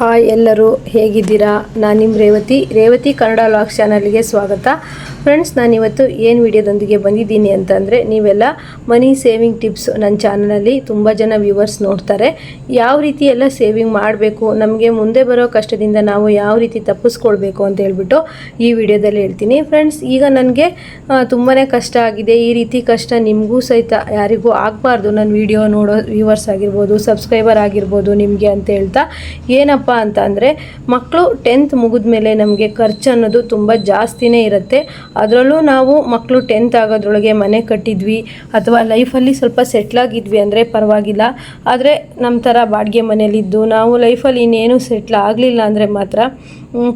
Hi ಎಲ್ಲರೂ, ಹೇಗಿದ್ದೀರಾ? ನಾನು ನಿಮ್ಮ ರೇವತಿ ರೇವತಿ ಕನ್ನಡ ಲಾಗ್ ಚಾನಲ್ಗೆ ಸ್ವಾಗತ. ಫ್ರೆಂಡ್ಸ್ ನಾನಿವತ್ತು ಏನು ವಿಡಿಯೋದೊಂದಿಗೆ ಬಂದಿದ್ದೀನಿ ಅಂತಂದರೆ, ನೀವೆಲ್ಲ ಮನಿ ಸೇವಿಂಗ್ ಟಿಪ್ಸ್ ನನ್ನ ಚಾನಲಲ್ಲಿ ತುಂಬ ಜನ ವ್ಯೂವರ್ಸ್ ನೋಡ್ತಾರೆ. ಯಾವ ರೀತಿ ಎಲ್ಲ ಸೇವಿಂಗ್ ಮಾಡಬೇಕು, ನಮಗೆ ಮುಂದೆ ಬರೋ ಕಷ್ಟದಿಂದ ನಾವು ಯಾವ ರೀತಿ ತಪ್ಪಿಸ್ಕೊಳ್ಬೇಕು ಅಂತ ಹೇಳ್ಬಿಟ್ಟು ಈ ವಿಡಿಯೋದಲ್ಲಿ ಹೇಳ್ತೀನಿ. ಫ್ರೆಂಡ್ಸ್, ಈಗ ನನಗೆ ತುಂಬಾ ಕಷ್ಟ ಆಗಿದೆ. ಈ ರೀತಿ ಕಷ್ಟ ನಿಮಗೂ ಸಹಿತ ಯಾರಿಗೂ ಆಗಬಾರ್ದು. ನನ್ನ ವಿಡಿಯೋ ನೋಡೋ ವ್ಯೂವರ್ಸ್ ಆಗಿರ್ಬೋದು, ಸಬ್ಸ್ಕ್ರೈಬರ್ ಆಗಿರ್ಬೋದು ನಿಮಗೆ ಅಂತ ಹೇಳ್ತಾ ಏನಪ್ಪ ಅಂತ ಅಂದರೆ ಮಕ್ಕಳು ಟೆಂತ್ ಮುಗಿದ್ಮೇಲೆ ನಮಗೆ ಖರ್ಚು ಅನ್ನೋದು ತುಂಬ ಜಾಸ್ತಿನೇ ಇರುತ್ತೆ. ಅದರಲ್ಲೂ ನಾವು ಮಕ್ಕಳು ಟೆಂತ್ ಆಗೋದ್ರೊಳಗೆ ಮನೆ ಕಟ್ಟಿದ್ವಿ ಅಥವಾ ಲೈಫಲ್ಲಿ ಸ್ವಲ್ಪ ಸೆಟ್ಲಾಗಿದ್ವಿ ಅಂದರೆ ಪರವಾಗಿಲ್ಲ. ಆದರೆ ನಮ್ಮ ಥರ ಬಾಡಿಗೆ ಮನೇಲಿದ್ದು ನಾವು ಲೈಫಲ್ಲಿ ಇನ್ನೇನು ಸೆಟ್ಲ್ ಆಗಲಿಲ್ಲ ಅಂದರೆ ಮಾತ್ರ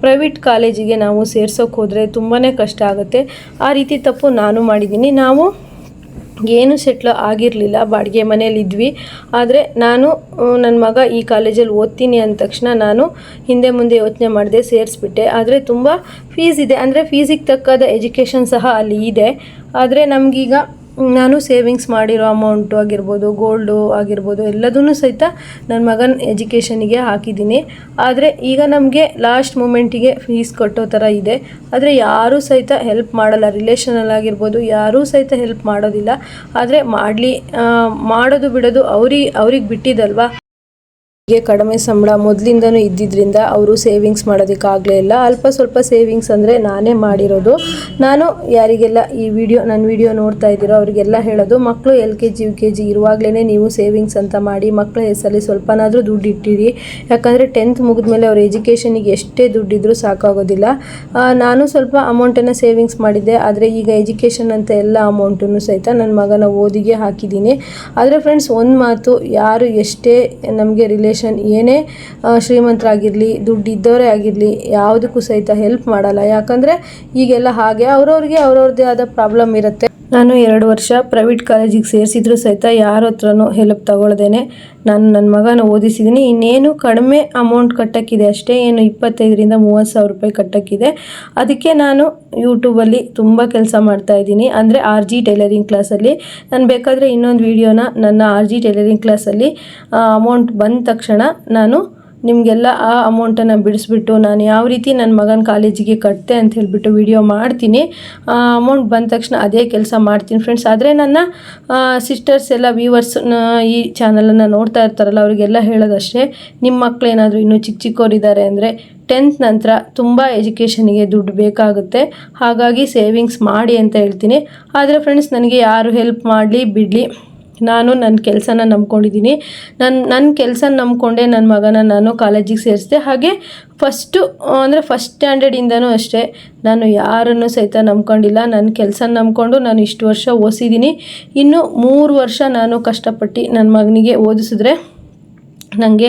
ಪ್ರೈವೇಟ್ ಕಾಲೇಜಿಗೆ ನಾವು ಸೇರ್ಸೋಕೆ ಹೋದರೆ ತುಂಬಾ ಕಷ್ಟ ಆಗುತ್ತೆ. ಆ ರೀತಿ ತಪ್ಪು ನಾನು ಮಾಡಿದ್ದೀನಿ. ನಾವು ಏನು ಸೆಟ್ಲ್ ಆಗಿರಲಿಲ್ಲ, ಬಾಡಿಗೆ ಮನೇಲಿದ್ವಿ ಆದರೆ ನಾನು ನನ್ನ ಮಗ ಈ ಕಾಲೇಜಲ್ಲಿ ಓದ್ತೀನಿ ಅಂದ ತಕ್ಷಣ ನಾನು ಹಿಂದೆ ಮುಂದೆ ಯೋಚನೆ ಮಾಡಿದೆ, ಸೇರಿಸ್ಬಿಟ್ಟೆ. ಆದರೆ ತುಂಬ ಫೀಸ್ ಇದೆ. ಅಂದರೆ ಫೀಸಿಗೆ ತಕ್ಕಾದ ಎಜುಕೇಷನ್ ಸಹ ಅಲ್ಲಿ ಇದೆ. ಆದರೆ ನಮಗೀಗ ನಾನು ಸೇವಿಂಗ್ಸ್ ಮಾಡಿರೋ ಅಮೌಂಟು ಆಗಿರ್ಬೋದು ಗೋಲ್ಡು ಆಗಿರ್ಬೋದು ಎಲ್ಲದೂ ಸಹಿತ ನನ್ನ ಮಗನ ಎಜುಕೇಷನಿಗೆ ಹಾಕಿದ್ದೀನಿ. ಆದರೆ ಈಗ ನಮಗೆ ಲಾಸ್ಟ್ ಮೂಮೆಂಟಿಗೆ ಫೀಸ್ ಕಟ್ಟೋ ಥರ ಇದೆ. ಆದರೆ ಯಾರೂ ಸಹಿತ ಹೆಲ್ಪ್ ಮಾಡಲ್ಲ. ರಿಲೇಷನಲ್ಲಾಗಿರ್ಬೋದು ಯಾರೂ ಸಹಿತ ಹೆಲ್ಪ್ ಮಾಡೋದಿಲ್ಲ. ಆದರೆ ಮಾಡಲಿ ಮಾಡೋದು ಬಿಡೋದು ಅವ್ರಿಗೆ ಅವ್ರಿಗೆ ಬಿಟ್ಟಿದ್ದಲ್ವಾ? ಕಡಿಮೆ ಸಂಬಳ ಮೊದಲಿಂದನೂ ಇದ್ದಿದ್ದರಿಂದ ಅವರು ಸೇವಿಂಗ್ಸ್ ಮಾಡೋದಕ್ಕಾಗಲೇ ಇಲ್ಲ. ಅಲ್ಪ ಸ್ವಲ್ಪ ಸೇವಿಂಗ್ಸ್ ಅಂದರೆ ನಾನೇ ಮಾಡಿರೋದು. ನಾನು ಯಾರಿಗೆಲ್ಲ ಈ ವಿಡಿಯೋ ನನ್ನ ವಿಡಿಯೋ ನೋಡ್ತಾ ಇದ್ದೀರೋ ಅವರಿಗೆಲ್ಲ ಹೇಳೋದು ಮಕ್ಕಳು L K G, U K G ಇರುವಾಗಲೇ ನೀವು ಸೇವಿಂಗ್ಸ್ ಅಂತ ಮಾಡಿ ಮಕ್ಕಳ ಹೆಸರಲ್ಲಿ ಸ್ವಲ್ಪನಾದರೂ ದುಡ್ಡು ಇಟ್ಟಿರಿ. ಯಾಕಂದರೆ ಟೆಂತ್ ಮುಗಿದ್ಮೇಲೆ ಅವ್ರ ಎಜುಕೇಷನಿಗೆ ಎಷ್ಟೇ ದುಡ್ಡಿದ್ರೂ ಸಾಕಾಗೋದಿಲ್ಲ. ನಾನು ಸ್ವಲ್ಪ ಅಮೌಂಟನ್ನು ಸೇವಿಂಗ್ಸ್ ಮಾಡಿದ್ದೆ. ಆದರೆ ಈಗ ಎಜುಕೇಷನ್ ಅಂತ ಎಲ್ಲ ಅಮೌಂಟನ್ನು ಸಹಿತ ನನ್ನ ಮಗನ ಓದಿಗೆ ಹಾಕಿದ್ದೀನಿ. ಆದರೆ ಫ್ರೆಂಡ್ಸ್ ಒಂದು ಮಾತು, ಯಾರು ಎಷ್ಟೇ ನಮಗೆ ರಿಲೇಷನ್ ಏನೇ ಶ್ರೀಮಂತರಾಗಿರಲಿ ದುಡ್ಡು ಇದ್ದವರೇ ಆಗಿರಲಿ, ಯಾವುದಕ್ಕೂ ಸಹಿತ ಹೆಲ್ಪ್ ಮಾಡಲ್ಲ. ಯಾಕಂದರೆ, ಈಗೆಲ್ಲ ಹಾಗೆ ಅವ್ರವ್ರಿಗೆ ಅವ್ರವ್ರದೇ ಆದ ಪ್ರಾಬ್ಲಮ್ ಇರುತ್ತೆ. ನಾನು ಎರಡು ವರ್ಷ ಪ್ರೈವೇಟ್ ಕಾಲೇಜಿಗೆ ಸೇರಿಸಿದ್ರು ಸಹಿತ ಯಾರ ಹತ್ರನೂ ಹೆಲ್ಪ್ ತಗೊಳ್ದೇನೆ. ನಾನು ನನ್ನ ಮಗನ ಓದಿಸಿದ್ದೀನಿ ಇನ್ನೇನು ಕಡಿಮೆ ಅಮೌಂಟ್ ಕಟ್ಟೋಕ್ಕಿದೆ ಅಷ್ಟೇ. ಏನು ಇಪ್ಪತ್ತೈದರಿಂದ ಮೂವತ್ತು ಸಾವಿರ ರೂಪಾಯಿ ಕಟ್ಟೋಕ್ಕಿದೆ. ಅದಕ್ಕೆ ನಾನು ಯೂಟ್ಯೂಬಲ್ಲಿ ತುಂಬ ಕೆಲಸ ಮಾಡ್ತಾ ಇದ್ದೀನಿ. ಅಂದರೆ ಆರ್ ಜಿ ಟೈಲರಿಂಗ್ ಕ್ಲಾಸಲ್ಲಿ ನಾನು ಬೇಕಾದರೆ ಇನ್ನೊಂದು ವೀಡಿಯೋನ ನನ್ನ ಆರ್ ಜಿ ಟೈಲರಿಂಗ್ ಕ್ಲಾಸಲ್ಲಿ ಅಮೌಂಟ್ ಬಂದ ತಕ್ಷಣ ನಾನು ನಿಮಗೆಲ್ಲ ಆ ಅಮೌಂಟನ್ನು ಬಿಡಿಸ್ಬಿಟ್ಟು ನಾನು ಯಾವ ರೀತಿ ನನ್ನ ಮಗನ ಕಾಲೇಜಿಗೆ ಕಟ್ತೆ ಅಂತ ಹೇಳಿಬಿಟ್ಟು ವಿಡಿಯೋ ಮಾಡ್ತೀನಿ. ಆ ಅಮೌಂಟ್ ಬಂದ ತಕ್ಷಣ ಅದೇ ಕೆಲಸ ಮಾಡ್ತೀನಿ ಫ್ರೆಂಡ್ಸ್ ಆದರೆ ನನ್ನ ಸಿಸ್ಟರ್ಸ್ ಎಲ್ಲ ವ್ಯೂವರ್ಸ್ ಈ ಚಾನಲನ್ನು ನೋಡ್ತಾ ಇರ್ತಾರಲ್ಲ, ಅವರಿಗೆಲ್ಲ ಹೇಳೋದಷ್ಟೇ ನಿಮ್ಮ ಮಕ್ಕಳೇನಾದರೂ ಇನ್ನೂ ಚಿಕ್ಕ ಚಿಕ್ಕವರಿದ್ದಾರೆ ಅಂದರೆ ಟೆಂತ್ ನಂತರ ತುಂಬ ಎಜುಕೇಷನಿಗೆ ದುಡ್ಡು ಬೇಕಾಗುತ್ತೆ. ಹಾಗಾಗಿ ಸೇವಿಂಗ್ಸ್ ಮಾಡಿ ಅಂತ ಹೇಳ್ತೀನಿ. ಆದರೆ ಫ್ರೆಂಡ್ಸ್ ನನಗೆ ಯಾರು ಹೆಲ್ಪ್ ಮಾಡಲಿ, ಬಿಡಲಿ ನಾನು ನನ್ನ ಕೆಲಸನ ನಂಬ್ಕೊಂಡಿದ್ದೀನಿ. ನನ್ನ ನನ್ನ ಕೆಲಸ ನಂಬ್ಕೊಂಡೆ ನನ್ನ ಮಗನ ನಾನು ಕಾಲೇಜಿಗೆ ಸೇರಿಸಿದೆ. ಹಾಗೆ ಫಸ್ಟು ಅಂದರೆ ಫಸ್ಟ್ ಸ್ಟ್ಯಾಂಡರ್ಡಿಂದನೂ ಅಷ್ಟೇ, ನಾನು ಯಾರನ್ನು ಸಹಿತ ನಂಬ್ಕೊಂಡಿಲ್ಲ. ನನ್ನ ಕೆಲಸ ನಂಬ್ಕೊಂಡು ನಾನು ಇಷ್ಟು ವರ್ಷ ಓದಿಸಿದ್ದೀನಿ ಇನ್ನು ಮೂರು ವರ್ಷ ನಾನು ಕಷ್ಟಪಟ್ಟು ನನ್ನ ಮಗನಿಗೆ ಓದಿಸಿದ್ರೆ ನನಗೆ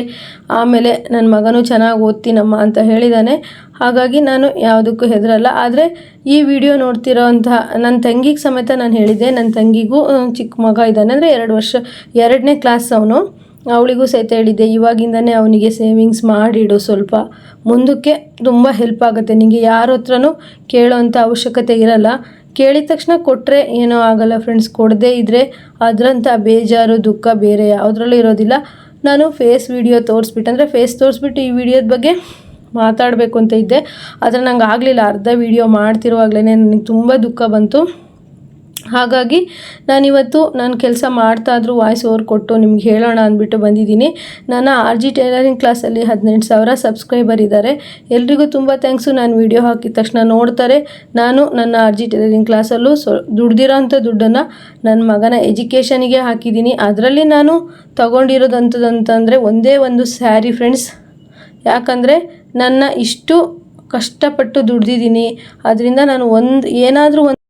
ಆಮೇಲೆ ನನ್ನ ಮಗನೂ ಚೆನ್ನಾಗಿ ಓದ್ತೀನಮ್ಮ ಅಂತ ಹೇಳಿದ್ದಾನೆ ಹಾಗಾಗಿ ನಾನು ಯಾವುದಕ್ಕೂ ಹೆದರಲ್ಲ. ಆದರೆ ಈ ವಿಡಿಯೋ ನೋಡ್ತಿರೋಂತಹ ನನ್ನ ತಂಗಿಗೆ ಸಮೇತ ನಾನು ಹೇಳಿದ್ದೆ ನನ್ನ ತಂಗಿಗೂ ಚಿಕ್ಕ ಮಗ ಇದ್ದಾನೆ. ಅಂದರೆ ಎರಡು ವರ್ಷ, ಎರಡನೇ ಕ್ಲಾಸ್ ಅವನು. ಅವಳಿಗೂ ಸಹಿತ ಹೇಳಿದ್ದೆ, ಇವಾಗಿಂದನೇ ಅವನಿಗೆ ಸೇವಿಂಗ್ಸ್ ಮಾಡಿಡು ಸ್ವಲ್ಪ. ಮುಂದಕ್ಕೆ ತುಂಬ ಹೆಲ್ಪ್ ಆಗುತ್ತೆ. ನಿಮಗೆ ಯಾರ ಹತ್ರನೂ ಕೇಳೋವಂಥ ಅವಶ್ಯಕತೆ ಇರಲ್ಲ. ಕೇಳಿದ ತಕ್ಷಣ ಕೊಟ್ಟರೆ ಏನೂ ಆಗಲ್ಲ ಫ್ರೆಂಡ್ಸ್ ಕೊಡದೇ ಇದ್ದರೆ ಅದರಂಥ ಬೇಜಾರು, ದುಃಖ ಬೇರೆ ಯಾವುದ್ರಲ್ಲೂ ಇರೋದಿಲ್ಲ. ನಾನು ಫೇಸ್ ವಿಡಿಯೋ ತೋರಿಸ್ಬಿಟ್ಟು. ಅಂದರೆ ಫೇಸ್ ತೋರಿಸ್ಬಿಟ್ಟು ಈ ವಿಡಿಯೋದ ಬಗ್ಗೆ ಮಾತಾಡಬೇಕು ಅಂತ ಇದ್ದೆ. ಆದರೆ ನಂಗೆ ಆಗಲಿಲ್ಲ. ಅರ್ಧ ವಿಡಿಯೋ ಮಾಡ್ತಿರುವಾಗಲೇ ನನಗೆ ತುಂಬ ದುಃಖ ಬಂತು. ಹಾಗಾಗಿ ನಾನಿವತ್ತು ನಾನು ಕೆಲಸ ಮಾಡ್ತಾ ಇದ್ರೂ ವಾಯ್ಸ್ ಓವರ್ ಕೊಟ್ಟು ನಿಮ್ಗೆ ಹೇಳೋಣ ಅಂದ್ಬಿಟ್ಟು ಬಂದಿದ್ದೀನಿ. ನನ್ನ ಆರ್ ಜಿ ಟೈಲರಿಂಗ್ ಕ್ಲಾಸಲ್ಲಿ ಹದಿನೆಂಟು ಸಾವಿರ ಸಬ್ಸ್ಕ್ರೈಬರ್ ಇದ್ದಾರೆ ಎಲ್ರಿಗೂ ತುಂಬ ಥ್ಯಾಂಕ್ಸು ನಾನು ವಿಡಿಯೋ ಹಾಕಿದ ತಕ್ಷಣ ನೋಡ್ತಾರೆ. ನಾನು ನನ್ನ ಆರ್ ಜಿ ಟೈಲರಿಂಗ್ ಕ್ಲಾಸಲ್ಲೂ ಸೊ, ದುಡ್ದಿರೋ ಅಂಥ ದುಡ್ಡನ್ನು ನನ್ನ ಮಗನ ಎಜುಕೇಷನಿಗೆ ಹಾಕಿದ್ದೀನಿ. ಅದರಲ್ಲಿ ನಾನು ತಗೊಂಡಿರೋದಂಥದ್ದಂತಂದರೆ ಒಂದೇ ಒಂದು ಸ್ಯಾರಿ ಫ್ರೆಂಡ್ಸ್ ಯಾಕಂದರೆ ನನ್ನ ಇಷ್ಟು ಕಷ್ಟಪಟ್ಟು ದುಡ್ದಿದ್ದೀನಿ. ಅದರಿಂದ ನಾನು ಒಂದು ಏನಾದರೂ ಒಂದು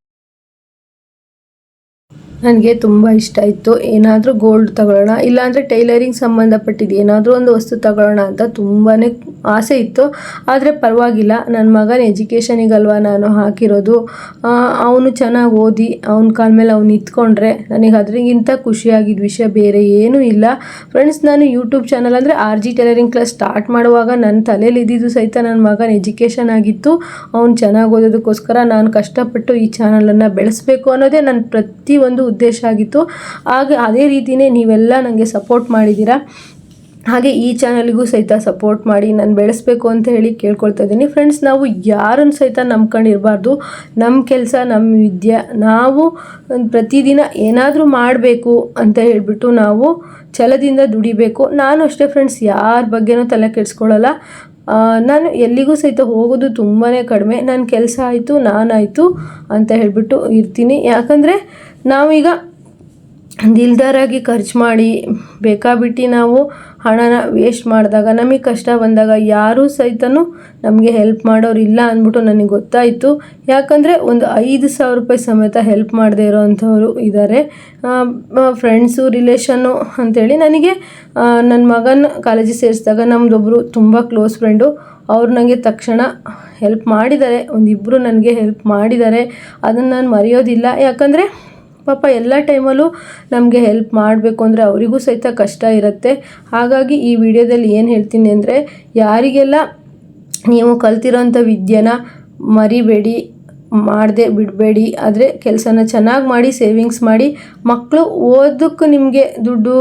ನನಗೆ ತುಂಬ ಇಷ್ಟ ಇತ್ತು ಏನಾದರೂ ಗೋಲ್ಡ್ ತಗೊಳ್ಳೋಣ. ಇಲ್ಲಾಂದರೆ ಟೈಲರಿಂಗ್ ಸಂಬಂಧಪಟ್ಟಿದ್ದು ಏನಾದರೂ ಒಂದು ವಸ್ತು ತಗೊಳ್ಳೋಣ ಅಂತ ತುಂಬಾ ಆಸೆ ಇತ್ತು. ಆದರೆ ಪರವಾಗಿಲ್ಲ. ನನ್ನ ಮಗನ ಎಜುಕೇಷನಿಗಲ್ವ ನಾನು ಹಾಕಿರೋದು? ಅವನು ಚೆನ್ನಾಗಿ ಓದಿ, ಅವನ ಕಾಲ ಮೇಲೆ ಅವ್ನು ನಿಂತ್ಕೊಂಡ್ರೆ ನನಗೆ ಅದರಿಗಿಂತ ಖುಷಿಯಾಗಿದ್ದ ವಿಷಯ ಬೇರೆ ಏನೂ ಇಲ್ಲ. ಫ್ರೆಂಡ್ಸ್ ನಾನು ಯೂಟ್ಯೂಬ್ ಚಾನಲ್ ಅಂದರೆ R G tailoring class start ಮಾಡುವಾಗ ನನ್ನ ತಲೆಯಲ್ಲಿ ಇದ್ದಿದ್ದು ಸಹಿತ ನನ್ನ ಮಗನ ಎಜುಕೇಷನ್ ಆಗಿತ್ತು. ಅವ್ನು ಚೆನ್ನಾಗಿ ಓದೋದಕ್ಕೋಸ್ಕರ ನಾನು ಕಷ್ಟಪಟ್ಟು ಈ ಚಾನಲನ್ನು ಬೆಳೆಸಬೇಕು ಅನ್ನೋದೇ ನನ್ನ ಪ್ರತಿಯೊಂದು ಉದ್ದೇಶ ಆಗಿತ್ತು. ಆಗ ಅದೇ ರೀತಿಯೇ ನೀವೆಲ್ಲ ನನಗೆ ಸಪೋರ್ಟ್ ಮಾಡಿದ್ದೀರಾ. ಹಾಗೆ ಈ ಚಾನಲ್ಗೂ ಸಹಿತ ಸಪೋರ್ಟ್ ಮಾಡಿ ನಾನು ಬೆಳೆಸಬೇಕು ಅಂತ ಹೇಳಿ ಕೇಳ್ಕೊಳ್ತಾ ಇದ್ದೀನಿ. ಫ್ರೆಂಡ್ಸ್ ನಾವು ಯಾರನ್ನು ಸಹಿತ ನಂಬ್ಕೊಂಡಿರಬಾರ್ದು. ನಮ್ಮ ಕೆಲಸ ನಮ್ಮ ವಿದ್ಯೆ. ನಾವು ಪ್ರತಿದಿನ ಏನಾದರೂ ಮಾಡಬೇಕು ಅಂತ ಹೇಳಿಬಿಟ್ಟು ನಾವು ಛಲದಿಂದ ದುಡಿಬೇಕು. ನಾನು ಅಷ್ಟೇ ಫ್ರೆಂಡ್ಸ್ ಯಾರ ಬಗ್ಗೆನೂ ತಲೆ ಕೆಡಿಸ್ಕೊಳ್ಳಲ್ಲ ನಾನು ಎಲ್ಲಿಗೂ ಸಹಿತ ಹೋಗೋದು ತುಂಬಾ ಕಡಿಮೆ. ನನ್ನ ಕೆಲಸ ಆಯಿತು ನಾನಾಯಿತು ಅಂತ ಹೇಳಿಬಿಟ್ಟು ಇರ್ತೀನಿ. ಯಾಕಂದರೆ ನಾವೀಗ ದಿಲ್ದಾರಾಗಿ ಖರ್ಚು ಮಾಡಿ ಬೇಕಾಬಿಟ್ಟು ನಾವು ಹಣನ ವೇಸ್ಟ್ ಮಾಡಿದಾಗ, ನಮಗೆ ಕಷ್ಟ ಬಂದಾಗ ಯಾರೂ ಸಹಿತನೂ ನಮಗೆ ಹೆಲ್ಪ್ ಮಾಡೋರು ಇಲ್ಲ ಅಂದ್ಬಿಟ್ಟು ನನಗೆ ಗೊತ್ತಾಯಿತು. ಯಾಕಂದರೆ ಒಂದು ಐದು ಸಾವಿರ ರೂಪಾಯಿ ಸಮೇತ ಹೆಲ್ಪ್ ಮಾಡದೇ ಇರೋವಂಥವ್ರು ಇದ್ದಾರೆ ಫ್ರೆಂಡ್ಸು ರಿಲೇಷನ್ನು ಅಂಥೇಳಿ ನನಗೆ ನನ್ನ ಮಗನ ಕಾಲೇಜಿಗೆ ಸೇರಿಸಿದಾಗ ನಮ್ಮದೊಬ್ಬರು ತುಂಬ ಕ್ಲೋಸ್ ಫ್ರೆಂಡು ಅವ್ರು ನನಗೆ ತಕ್ಷಣ ಹೆಲ್ಪ್ ಮಾಡಿದ್ದಾರೆ. ಒಂದಿಬ್ಬರು ನನಗೆ ಹೆಲ್ಪ್ ಮಾಡಿದ್ದಾರೆ. ಅದನ್ನು ನಾನು ಮರೆಯೋದಿಲ್ಲ. ಯಾಕಂದರೆ ಪಾಪ ಎಲ್ಲ ಟೈಮಲ್ಲೂ ನಮಗೆ ಹೆಲ್ಪ್ ಮಾಡಬೇಕು ಅಂದರೆ ಅವರಿಗೂ ಸಹಿತ ಕಷ್ಟ ಇರುತ್ತೆ. ಹಾಗಾಗಿ ಈ ವಿಡಿಯೋದಲ್ಲಿ ಏನು ಹೇಳ್ತೀನಿ ಅಂದರೆ ಯಾರಿಗೆಲ್ಲ ನೀವು ಕಲ್ತಿರೋಂಥ ವಿದ್ಯೆನ ಮರಿಬೇಡಿ. ಮಾಡದೆ ಬಿಡಬೇಡಿ. ಆದರೆ ಕೆಲಸನ ಚೆನ್ನಾಗಿ ಮಾಡಿ ಸೇವಿಂಗ್ಸ್ ಮಾಡಿ ಮಕ್ಕಳು ಓದಕ್ಕೆ ನಿಮಗೆ ದುಡ್ಡು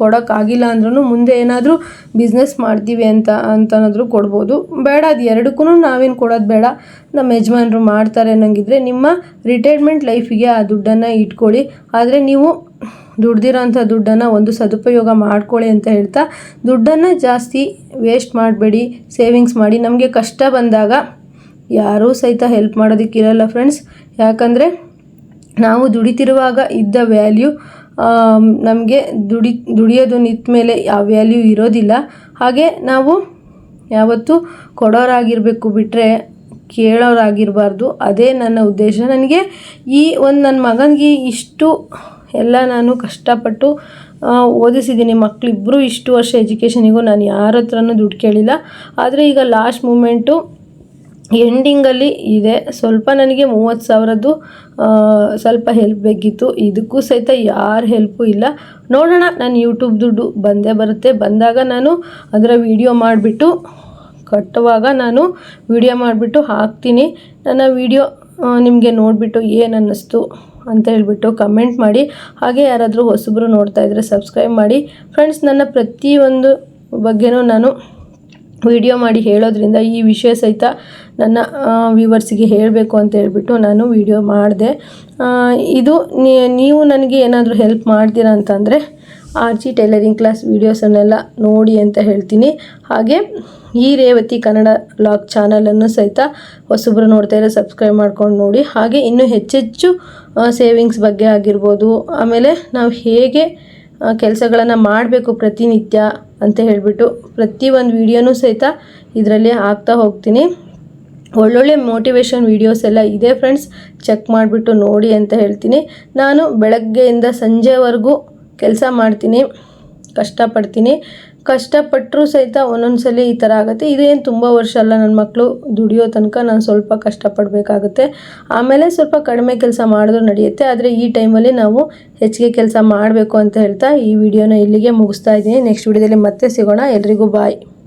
ಕೊಡೋಕ್ಕಾಗಿಲ್ಲ ಅಂದ್ರೂ ಮುಂದೆ ಏನಾದರೂ ಬಿಸ್ನೆಸ್ ಮಾಡ್ತೀವಿ ಅಂತ, ಅಂತನಾದರೂ ಕೊಡ್ಬೋದು. ಬೇಡ, ಅದು ಎರಡಕ್ಕೂ ನಾವೇನು ಕೊಡೋದು ಬೇಡ. ನಮ್ಮ ಯಜಮಾನರು ಮಾಡ್ತಾರೆ ಅನ್ನಂಗಿದ್ರೆ ನಿಮ್ಮ ರಿಟೈರ್ಮೆಂಟ್ ಲೈಫಿಗೆ ಆ ದುಡ್ಡನ್ನು ಇಟ್ಕೊಳ್ಳಿ. ಆದರೆ ನೀವು ದುಡ್ದಿರೋಂಥ ದುಡ್ಡನ್ನು ಒಂದು ಸದುಪಯೋಗ ಮಾಡ್ಕೊಳ್ಳಿ ಅಂತ ಹೇಳ್ತಾ, ದುಡ್ಡನ್ನು ಜಾಸ್ತಿ ವೇಸ್ಟ್ ಮಾಡಬೇಡಿ ಸೇವಿಂಗ್ಸ್ ಮಾಡಿ. ನಮಗೆ ಕಷ್ಟ ಬಂದಾಗ ಯಾರೂ ಸಹಿತ ಹೆಲ್ಪ್ ಮಾಡೋದಕ್ಕಿರಲ್ಲ ಫ್ರೆಂಡ್ಸ್ ಯಾಕಂದರೆ ನಾವು ದುಡಿತಿರುವಾಗ ಇದ್ದ ವ್ಯಾಲ್ಯೂ ನಮಗೆ ದುಡಿ ದುಡಿಯೋದು ನಿಂತ ಮೇಲೆ ಯಾವ ವ್ಯಾಲ್ಯೂ ಇರೋದಿಲ್ಲ. ಹಾಗೆ ನಾವು ಯಾವತ್ತೂ ಕೊಡೋರಾಗಿರಬೇಕು ಬಿಟ್ಟರೆ ಕೇಳೋರಾಗಿರಬಾರ್ದು. ಅದೇ ನನ್ನ ಉದ್ದೇಶ. ನನಗೆ ಈ ಒಂದು ನನ್ನ ಮಗನಿಗೆ ಇಷ್ಟು ಎಲ್ಲ ನಾನು ಕಷ್ಟಪಟ್ಟು ಆ, ಓದಿಸಿದ್ದೀನಿ ಮಕ್ಕಳಿಬ್ಬರು ಇಷ್ಟು ವರ್ಷ ಎಜುಕೇಷನಿಗೂ ನಾನು ಯಾರ ಹತ್ರನೂ ದುಡ್ಡು ಕೇಳಿಲ್ಲ. ಆದರೆ ಈಗ ಲಾಸ್ಟ್ ಮೂಮೆಂಟು ಎಂಡಿಂಗಲ್ಲಿ ಇದೆ. ಸ್ವಲ್ಪ ನನಗೆ ಮೂವತ್ತು ಸಾವಿರದ್ದು ಸ್ವಲ್ಪ ಹೆಲ್ಪ್ ಬೇಕಿತ್ತು. ಇದಕ್ಕೂ ಸಹಿತ ಯಾರ ಹೆಲ್ಪು ಇಲ್ಲ. ನೋಡೋಣ, ನಾನು ಯೂಟ್ಯೂಬ್ ದುಡ್ಡು ಬಂದೇ ಬರುತ್ತೆ. ಬಂದಾಗ ನಾನು ಅದರ ವಿಡಿಯೋ ಮಾಡಿಬಿಟ್ಟು, ಕಟ್ಟುವಾಗ ನಾನು ವಿಡಿಯೋ ಮಾಡಿಬಿಟ್ಟು ಹಾಕ್ತೀನಿ. ನನ್ನ ವಿಡಿಯೋ ನಿಮಗೆ ನೋಡಿಬಿಟ್ಟು ಏನು ಅನ್ನಿಸ್ತು ಅಂತ ಹೇಳಿಬಿಟ್ಟು ಕಮೆಂಟ್ ಮಾಡಿ. ಹಾಗೆ ಯಾರಾದರೂ ಹೊಸಬ್ರು ನೋಡ್ತಾ ಇದ್ದರೆ ಸಬ್ಸ್ಕ್ರೈಬ್ ಮಾಡಿ. ಫ್ರೆಂಡ್ಸ್ ನನ್ನ ಪ್ರತಿಯೊಂದು ಬಗ್ಗೆನೂ ನಾನು ವಿಡಿಯೋ ಮಾಡಿ ಹೇಳೋದ್ರಿಂದ ಈ ವಿಷಯ ಸಹಿತ ನನ್ನ ವ್ಯೂವರ್ಸಿಗೆ ಹೇಳಬೇಕು ಅಂತ ಹೇಳಿಬಿಟ್ಟು ನಾನು ವಿಡಿಯೋ ಮಾಡಿದೆ. ಇದು ನೀವು ನನಗೆ ಏನಾದರೂ ಹೆಲ್ಪ್ ಮಾಡ್ತೀರಾ ಅಂತಂದರೆ ಆರ್ ಜಿ ಟೈಲರಿಂಗ್ ಕ್ಲಾಸ್ ವೀಡಿಯೋಸನ್ನೆಲ್ಲ ನೋಡಿ ಅಂತ ಹೇಳ್ತೀನಿ. ಹಾಗೆ ಈ ರೇವತಿ ಕನ್ನಡ ಲಾಗ್ ಚಾನಲನ್ನು ಸಹಿತ ಹೊಸಬ್ರು ನೋಡ್ತಾ ಇರೋ ಸಬ್ಸ್ಕ್ರೈಬ್ ಮಾಡ್ಕೊಂಡು ನೋಡಿ. ಹಾಗೆ ಇನ್ನೂ ಹೆಚ್ಚೆಚ್ಚು ಸೇವಿಂಗ್ಸ್ ಬಗ್ಗೆ ಆಗಿರ್ಬೋದು, ಆಮೇಲೆ ನಾವು ಹೇಗೆ ಕೆಲಸಗಳನ್ನು ಮಾಡಬೇಕು ಪ್ರತಿನಿತ್ಯ ಅಂತ ಹೇಳಿಬಿಟ್ಟು ಪ್ರತಿಯೊಂದು ವೀಡಿಯೋನೂ ಸಹಿತ ಇದರಲ್ಲಿ ಹಾಕ್ತಾ ಹೋಗ್ತೀನಿ. ಒಳ್ಳೊಳ್ಳೆ ಮೋಟಿವೇಶನ್ ವೀಡಿಯೋಸ್ ಎಲ್ಲ ಇದೆ ಫ್ರೆಂಡ್ಸ್ ಚೆಕ್ ಮಾಡಿಬಿಟ್ಟು ನೋಡಿ ಅಂತ ಹೇಳ್ತೀನಿ. ನಾನು ಬೆಳಗ್ಗೆಯಿಂದ ಸಂಜೆವರೆಗೂ ಕೆಲಸ ಮಾಡ್ತೀನಿ. ಕಷ್ಟಪಡ್ತೀನಿ. ಕಷ್ಟಪಟ್ಟರೂ ಸಹಿತ ಒಂದೊಂದು ಸಲ ಈ ಥರ ಆಗುತ್ತೆ. ಇದೇನು ತುಂಬ ವರ್ಷ ಅಲ್ಲ ನನ್ನ ಮಕ್ಕಳು ದುಡಿಯೋ ತನಕ ನಾನು ಸ್ವಲ್ಪ ಕಷ್ಟಪಡಬೇಕಾಗುತ್ತೆ. ಆಮೇಲೆ ಸ್ವಲ್ಪ ಕಡಿಮೆ ಕೆಲಸ ಮಾಡಿದ್ರು ನಡೆಯುತ್ತೆ. ಆದರೆ ಈ ಟೈಮಲ್ಲಿ ನಾವು ಹೆಚ್ಚಿಗೆ ಕೆಲಸ ಮಾಡಬೇಕು ಅಂತ ಹೇಳ್ತಾ ಈ ವಿಡಿಯೋನ ಇಲ್ಲಿಗೆ ಮುಗಿಸ್ತಾ ಇದ್ದೀನಿ. ನೆಕ್ಸ್ಟ್ ವಿಡಿಯೋದಲ್ಲಿ ಮತ್ತೆ ಸಿಗೋಣ. ಎಲ್ರಿಗೂ ಬಾಯ್